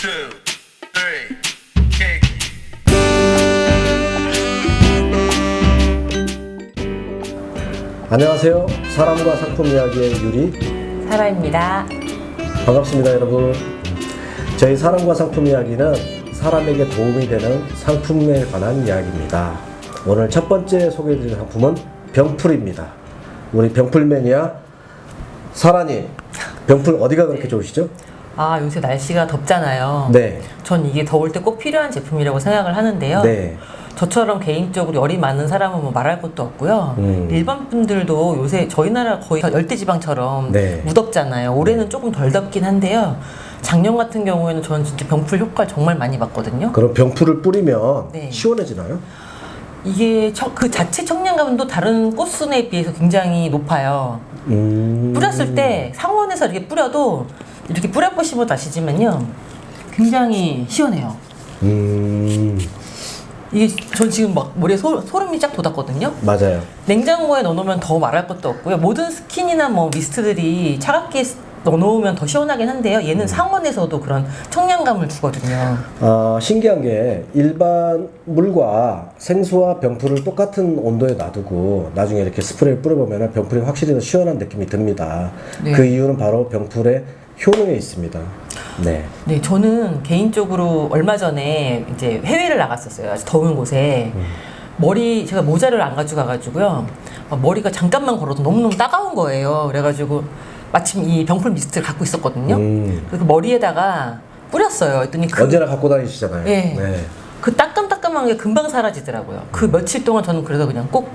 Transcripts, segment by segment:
two, three, kick. 안녕하세요. 사람과 상품 이야기의 유리 사라입니다. 반갑습니다, 여러분. 저희 사람과 상품 이야기는 사람에게 도움이 되는 상품에 관한 이야기입니다. 오늘 첫 번째 소개해드릴 상품은 병풀입니다. 우리 병풀 매니아 사라님, 병풀 어디가 그렇게 좋으시죠? 아, 요새 날씨가 덥잖아요. 네, 전 이게 더울 때 꼭 필요한 제품이라고 생각을 하는데요. 네, 저처럼 개인적으로 열이 많은 사람은 뭐 말할 것도 없고요. 음. 일반 분들도 요새 저희 나라 거의 열대지방처럼 네. 무덥잖아요. 올해는 조금 덜 덥긴 한데요. 작년 같은 경우에는 저는 진짜 병풀 효과를 정말 많이 봤거든요. 그럼 병풀을 뿌리면 네. 시원해지나요? 이게 청- 그 자체 청량감도 다른 꽃순에 비해서 굉장히 높아요. 음, 뿌렸을 때 상온에서 이렇게 뿌려도 이렇게 뿌려보시면 아시지만요. 굉장히 시원해요. 음, 이게 전 지금 막 머리에 소, 소름이 쫙 돋았거든요. 맞아요. 냉장고에 넣어놓으면 더 말할 것도 없고요. 모든 스킨이나 뭐 미스트들이 차갑게 넣어놓으면 더 시원하긴 한데요. 얘는 상온에서도 그런 청량감을 주거든요. 아, 신기한 게 일반 물과 생수와 병풀을 똑같은 온도에 놔두고 나중에 이렇게 스프레이를 뿌려보면 병풀이 확실히 더 시원한 느낌이 듭니다. 네. 그 이유는 바로 병풀의 효능에 있습니다. 네. 네, 저는 개인적으로 얼마 전에 이제 해외를 나갔었어요. 아주 더운 곳에. 머리, 제가 모자를 안 가지고 가가지고요. 어, 머리가 잠깐만 걸어도 너무너무 따가운 거예요. 그래가지고 마침 이 병풀 미스트를 갖고 있었거든요. 음. 그래서 머리에다가 뿌렸어요. 했더니 그, 언제나 갖고 다니시잖아요. 네. 네. 그 따끔따끔한 게 금방 사라지더라고요. 그 며칠 동안 저는 그래서 그냥 꼭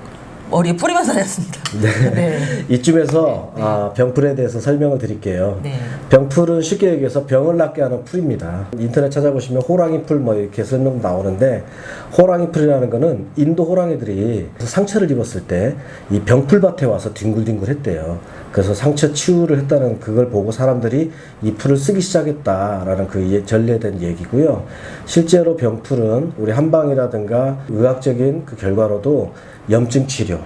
머리에 뿌리면서 다녔습니다. 네. 이쯤에서 아, 병풀에 대해서 설명을 드릴게요. 네. 병풀은 쉽게 얘기해서 병을 낫게 하는 풀입니다. 인터넷 찾아보시면 호랑이 풀뭐 이렇게 설명 나오는데 호랑이 풀이라는 거는 인도 호랑이들이 상처를 입었을 때 이 병풀밭에 와서 뒹굴뒹굴 했대요. 그래서 상처 치유를 했다는 그걸 보고 사람들이 이 풀을 쓰기 시작했다라는 그 예- 전례된 얘기고요. 실제로 병풀은 우리 한방이라든가 의학적인 그 결과로도 염증 치료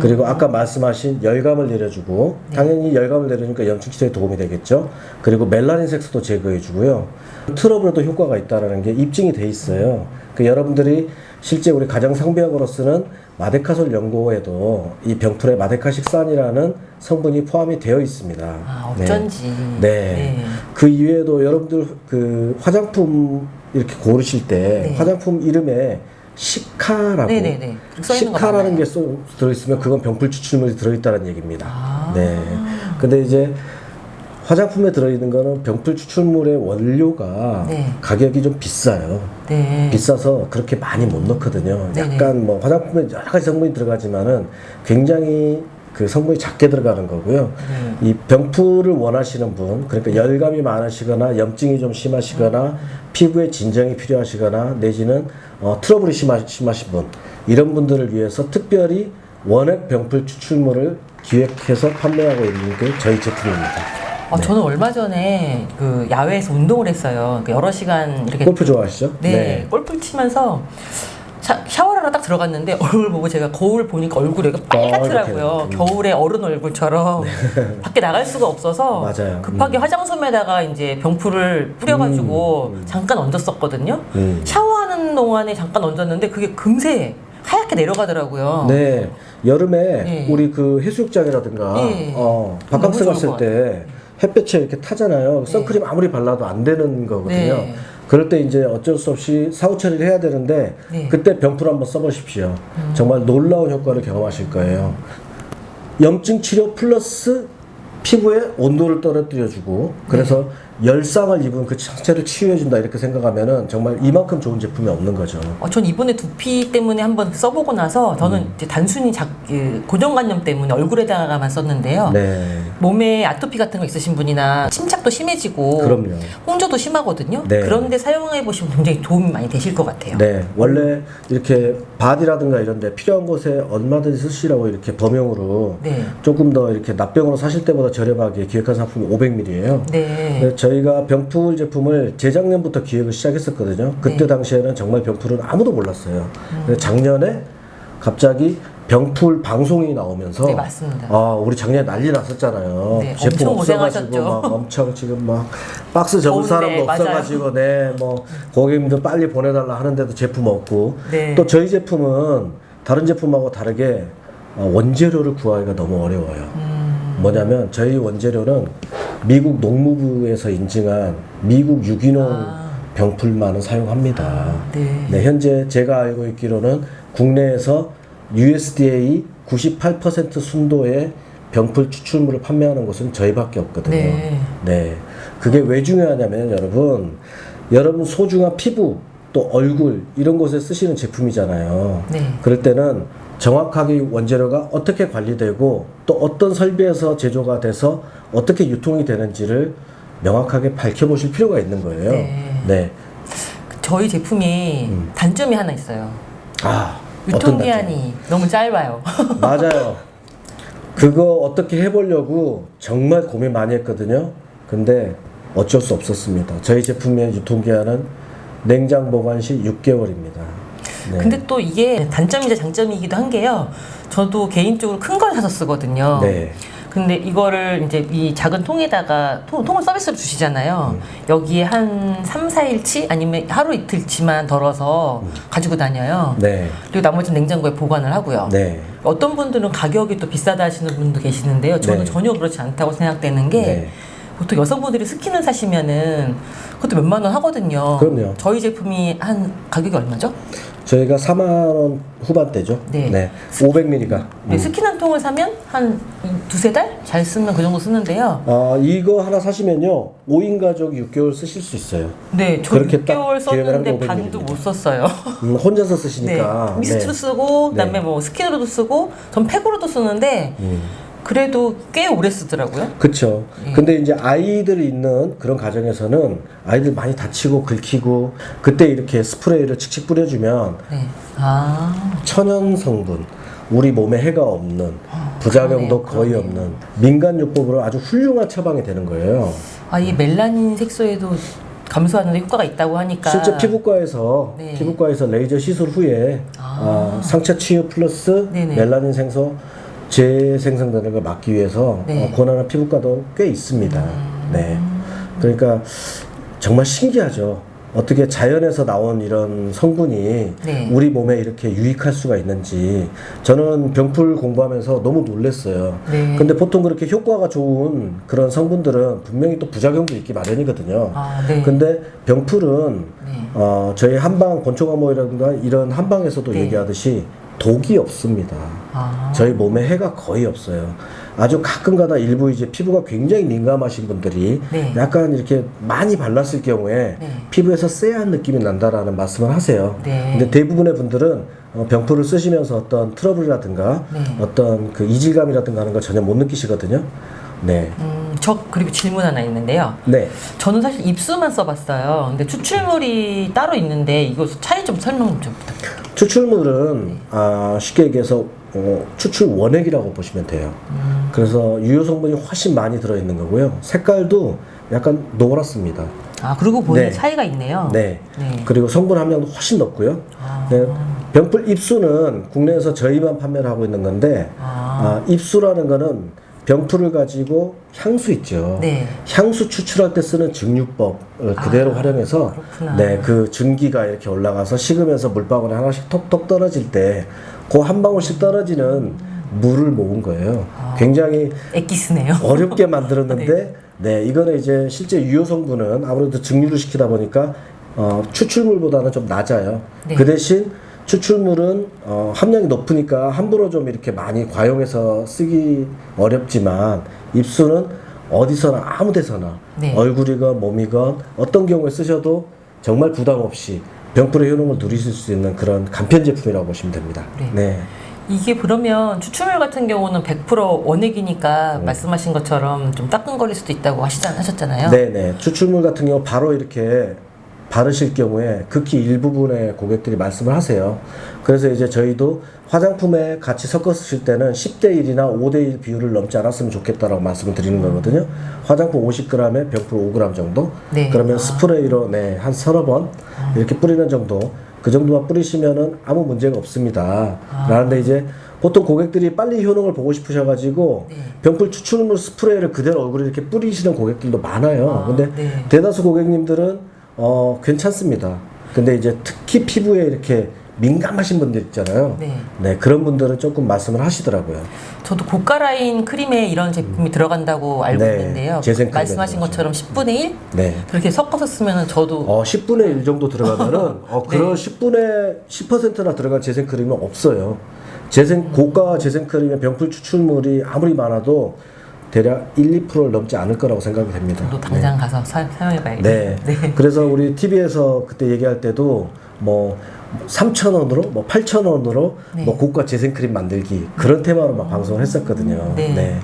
그리고 아까 말씀하신 열감을 내려주고 당연히 열감을 내려주니까 염증 치료에 도움이 되겠죠. 그리고 멜라닌 색소도 제거해주고요. 트러블에도 효과가 있다라는 게 입증이 돼 있어요. 그 여러분들이 실제 우리 가정 상비약으로 쓰는 마데카솔 연고에도 이 병풀에 마데카식산이라는 성분이 포함이 되어 있습니다. 아, 네. 어쩐지. 네. 네. 그 이외에도 여러분들 그 화장품 이렇게 고르실 때 네. 화장품 이름에 시카라고 네네네. 시카라는. 게 써- 들어있으면 그건 병풀 추출물이 들어있다는 얘기입니다. 아. 네. 근데 이제 화장품에 들어있는 거는 병풀 추출물의 원료가 네. 가격이 좀 비싸요. 네. 비싸서 그렇게 많이 못 넣거든요. 네네. 약간 뭐 화장품에 여러 가지 성분이 들어가지만은 굉장히 그 성분이 작게 들어가는 거고요. 네. 이 병풀을 원하시는 분, 그러니까 열감이 많으시거나 염증이 좀 심하시거나 피부에 진정이 필요하시거나 내지는 어, 트러블이 심하, 심하신 분 이런 분들을 위해서 특별히 원액 병풀 추출물을 기획해서 판매하고 있는 게 저희 제품입니다. 아, 저는 얼마 전에 그 야외에서 운동을 했어요. 그 여러 시간 이렇게 골프 좋아하시죠? 네, 골프 치면서 하러 딱 들어갔는데 얼굴 보고 제가 거울 보니까 얼굴이 빨갛더라고요. 이렇게. 겨울에 어른 얼굴처럼 밖에 나갈 수가 없어서 맞아요. 급하게 화장솜에다가 이제 병풀을 뿌려가지고 잠깐 얹었었거든요. 음. 샤워하는 동안에 잠깐 얹었는데 그게 금세 하얗게 내려가더라고요. 네, 여름에 네. 우리 그 해수욕장이라든가 네. 어, 바캉스 갔을 것때 햇볕에 이렇게 타잖아요. 선크림 아무리 발라도 안 되는 거거든요. 네. 그럴 때 이제 어쩔 수 없이 사후 처리를 해야 되는데 네. 음. 그때 병풀 한번 써보십시오. 정말 놀라운 효과를 경험하실 거예요. 염증 치료 플러스 피부에 온도를 떨어뜨려주고 그래서 네. 열상을 입은 그 상처를 치유해준다 이렇게 생각하면은 정말 이만큼 좋은 제품이 없는 거죠. 어, 전 이번에 두피 때문에 한번 써보고 나서 저는 음. 이제 단순히 작, 그 고정관념 때문에 얼굴에다가만 썼는데요. 네, 몸에 아토피 같은 거 있으신 분이나 침착도 심해지고 그럼요. 홍조도 심하거든요. 네. 그런데 사용해 보시면 굉장히 도움이 많이 되실 것 같아요. 네, 원래 이렇게 바디라든가 이런 데 필요한 곳에 얼마든지 쓰시라고 이렇게 범용으로 네. 조금 더 이렇게 납병으로 사실 때보다 저렴하게 기획한 상품이 500ml예요. 네. 저희가 병풀 제품을 재작년부터 기획을 시작했었거든요. 그때 네. 당시에는 정말 병풀은 아무도 몰랐어요. 음. 작년에 갑자기 병풀 방송이 나오면서 네, 맞습니다. 아, 우리 작년에 난리 났었잖아요. 네, 제품 없어가지고. 막 엄청 지금 막 박스 접을 더운데, 사람도 맞아요. 없어가지고 네 뭐 고객님들 빨리 보내달라 하는데도 제품 없고 네. 또 저희 제품은 다른 제품하고 다르게 어, 원재료를 구하기가 너무 어려워요. 음. 뭐냐면 저희 원재료는 미국 농무부에서 인증한 미국 유기농 아. 병풀만을 사용합니다. 네. 네, 현재 제가 알고 있기로는 국내에서 USDA 98% 순도의 병풀 추출물을 판매하는 곳은 저희밖에 없거든요. 네. 네. 그게 왜 중요하냐면 여러분, 여러분 소중한 피부 또 얼굴 이런 곳에 쓰시는 제품이잖아요. 네. 그럴 때는 정확하게 원재료가 어떻게 관리되고 또 어떤 설비에서 제조가 돼서 어떻게 유통이 되는지를 명확하게 밝혀보실 필요가 있는 거예요. 네. 네. 저희 제품이 음. 단점이 하나 있어요. 아? 유통기한이 너무 짧아요. 맞아요. 그거 어떻게 해보려고 정말 고민 많이 했거든요. 근데 어쩔 수 없었습니다. 저희 제품의 유통기한은 냉장 보관 시 6개월입니다. 네. 근데 또 이게 단점이자 장점이기도 한 게요. 저도 개인적으로 큰 걸 사서 쓰거든요. 네. 근데 이거를 이제 이 작은 통에다가 통, 통을 서비스로 주시잖아요. 음. 여기에 한 3, 4일치 아니면 하루 이틀치만 덜어서 가지고 다녀요. 음. 네. 그리고 나머지는 냉장고에 보관을 하고요. 네. 어떤 분들은 가격이 또 비싸다 하시는 분도 계시는데요. 저는 네. 전혀 그렇지 않다고 생각되는 게 네. 보통 여성분들이 스킨을 사시면은 그것도 몇만 원 하거든요. 그럼요. 저희 제품이 한 가격이 얼마죠? 저희가 4만 원 후반대죠. 네. 500ml가. 네, 스킨 한 통을 사면 한 이- 두세 달? 잘 쓰면 그 정도 쓰는데요. 아, 이거 하나 사시면요. 5인 가족 6개월 쓰실 수 있어요. 네, 저 그렇게 딱 6개월 기획을 한 썼는데 거 반도 500ml. 못 썼어요. 음, 혼자서 네, 쓰시니까. 미스트로 네. 쓰고 그다음에 네. 뭐 스킨으로도 쓰고 전 팩으로도 쓰는데 음. 그래도 꽤 오래 쓰더라고요. 그렇죠. 예. 근데 이제 아이들이 있는 그런 가정에서는 아이들 많이 다치고 긁히고 그때 이렇게 스프레이를 칙칙 뿌려주면 네. 아, 천연 성분, 우리 몸에 해가 없는 부작용도 그러네요, 거의 그러네요. 없는 민간요법으로 아주 훌륭한 처방이 되는 거예요. 아, 이 멜라닌 색소에도 감소하는 데 효과가 있다고 하니까 실제 피부과에서 네. 피부과에서 레이저 시술 후에 아. 아, 상처 치유 플러스 네네. 멜라닌 생소 재생성되는 걸 막기 위해서 네. 어, 권하는 피부과도 꽤 있습니다. 음. 네. 그러니까 정말 신기하죠. 어떻게 자연에서 나온 이런 성분이 네. 우리 몸에 이렇게 유익할 수가 있는지 저는 병풀 공부하면서 너무 놀랐어요. 네. 근데 보통 그렇게 효과가 좋은 그런 성분들은 분명히 또 부작용도 있기 마련이거든요. 아, 네. 근데 병풀은 네. 어, 저희 한방 권총암호라든가 이런 한방에서도 네. 얘기하듯이 독이 없습니다. 아, 저희 몸에 해가 거의 없어요. 아주 가끔가다 일부 이제 피부가 굉장히 민감하신 분들이 네. 약간 이렇게 많이 발랐을 경우에 네. 피부에서 쎄한 느낌이 난다라는 말씀을 하세요. 네. 근데 대부분의 분들은 어, 병풀을 쓰시면서 어떤 트러블이라든가 네. 어떤 그 이질감이라든가 하는 걸 전혀 못 느끼시거든요. 네. 음, 저 그리고 질문 하나 있는데요. 네. 저는 사실 입수만 써봤어요. 근데 추출물이 따로 있는데 이거 차이 좀 설명 좀 부탁드려요. 추출물은 아, 쉽게 얘기해서 어, 추출 원액이라고 보시면 돼요. 음. 그래서 유효 성분이 훨씬 많이 들어 있는 거고요. 색깔도 약간 노랗습니다. 아, 그리고 보니까 네. 차이가 있네요. 네. 네. 그리고 성분 함량도 훨씬 높고요. 아. 네. 병풀 입수는 국내에서 저희만 판매를 하고 있는 건데 아. 아, 입수라는 거는 병풀을 가지고 향수 있죠. 네. 향수 추출할 때 쓰는 증류법을 그대로 아, 활용해서 그렇구나. 네, 그 증기가 이렇게 올라가서 식으면서 물방울이 하나씩 톡톡 떨어질 때 그 한 방울씩 떨어지는 물을 모은 거예요. 아. 굉장히 엑기스네요. 어렵게 만들었는데 네, 이거는 이제 실제 유효 성분은 아무래도 증류를 시키다 보니까 어, 추출물보다는 좀 낮아요. 네. 그 대신 추출물은 어, 함량이 높으니까 함부로 좀 이렇게 많이 과용해서 쓰기 어렵지만 입수는 어디서나 아무 데서나 네. 얼굴이건 몸이건 어떤 경우에 쓰셔도 정말 부담 없이 병풀의 효능을 누리실 수 있는 그런 간편 제품이라고 보시면 됩니다. 네. 네. 이게 그러면 추출물 같은 경우는 100% 원액이니까 네. 말씀하신 것처럼 좀 따끔거릴 수도 있다고 하시잖, 하셨잖아요. 네네. 추출물 같은 경우 바로 이렇게 바르실 경우에 극히 일부분의 고객들이 말씀을 하세요. 그래서 이제 저희도 화장품에 같이 섞어 쓰실 때는 10대 1이나 5대 1 비율을 넘지 않았으면 좋겠다라고 말씀을 드리는 거거든요. 화장품 50g에 병풀 5g 정도. 네. 그러면 아. 스프레이로 네, 한 서너 번 이렇게 뿌리는 정도. 그 정도만 뿌리시면은 아무 문제가 없습니다. 아. 라는데 이제 보통 고객들이 빨리 효능을 보고 싶으셔가지고 네. 병풀 추출물 스프레이를 그대로 얼굴에 이렇게 뿌리시는 고객들도 많아요. 아, 근데 네. 대다수 고객님들은 어, 괜찮습니다. 근데 이제 특히 피부에 이렇게 민감하신 분들 있잖아요. 네. 그런 분들은 조금 말씀을 하시더라고요. 저도 고가 라인 크림에 이런 제품이 들어간다고 알고 네, 있는데요. 재생 크림에 말씀하신 것처럼 10분의 1 네. 그렇게 섞어서 쓰면 저도 어, 10분의 1 정도 들어가면은 어, 네. 그런 10분의 10%나 들어간 재생 크림은 없어요. 재생 고가 재생 크림의 병풀 추출물이 아무리 많아도 대략 1, 2%를 넘지 않을 거라고 생각이 됩니다. 저도 당장 가서 사, 사용해봐야겠네요. 네. 네. 그래서 우리 TV에서 그때 얘기할 때도 뭐 3,000원으로 뭐 8,000원으로 네. 뭐 고가 재생 크림 만들기 그런 테마로 막 방송을 했었거든요. 네.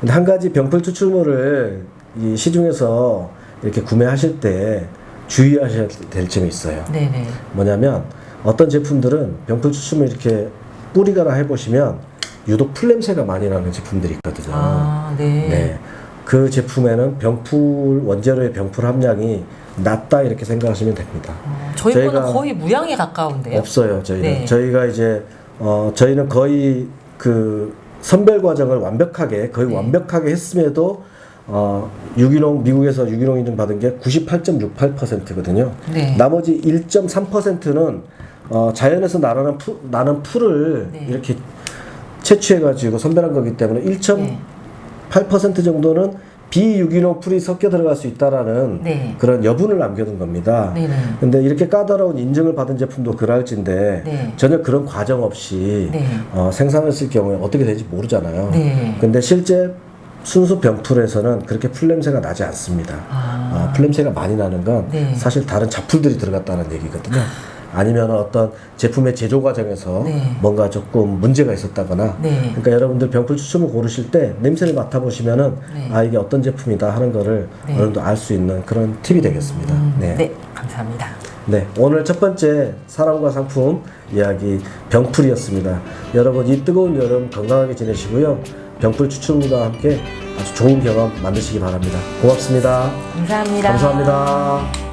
근데 한 가지 병풀 추출물을 이 시중에서 이렇게 구매하실 때 주의하셔야 될 점이 있어요. 네네. 뭐냐면 어떤 제품들은 병풀 추출물 이렇게 뿌리거나 해보시면 유독 풀냄새가 많이 나는 제품들이 있거든요. 아, 네. 네. 그 제품에는 병풀 원재료의 병풀 함량이 낮다 이렇게 생각하시면 됩니다. 어, 저희 거는 거의 무향에 가까운데요. 없어요. 저희는 네. 저희가 이제 어 저희는 거의 그 선별 과정을 완벽하게 거의 네. 완벽하게 했음에도 어 유기농 미국에서 유기농 인증 받은 게 98.68%거든요. 네. 나머지 1.3%는 어 자연에서 나는 풀 나는 풀을 네. 이렇게 채취해 가지고 선별한 거기 때문에 1. 네. 8% 정도는 비유기농 풀이 섞여 들어갈 수 있다라는 네. 그런 여분을 남겨둔 겁니다. 네네. 근데 이렇게 까다로운 인증을 받은 제품도 그럴진데 네. 전혀 그런 과정 없이 네. 어, 생산했을 경우에 어떻게 되는지 모르잖아요. 네. 근데 실제 순수 병풀에서는 그렇게 풀냄새가 나지 않습니다. 아. 어, 풀냄새가 많이 나는 건 네. 사실 다른 잡풀들이 들어갔다는 얘기거든요. 아니면 어떤 제품의 제조 과정에서 네. 뭔가 조금 문제가 있었다거나 네. 그러니까 여러분들 병풀 추출물 고르실 때 냄새를 맡아보시면은 네. 아 이게 어떤 제품이다 하는 거를 네. 어느 정도 알 수 있는 그런 팁이 되겠습니다. 음, 네. 네. 감사합니다. 네, 오늘 첫 번째 사랑과 상품 이야기 병풀이었습니다. 여러분 이 뜨거운 여름 건강하게 지내시고요. 병풀 추출물과 함께 아주 좋은 경험 만드시기 바랍니다. 고맙습니다. 감사합니다. 감사합니다.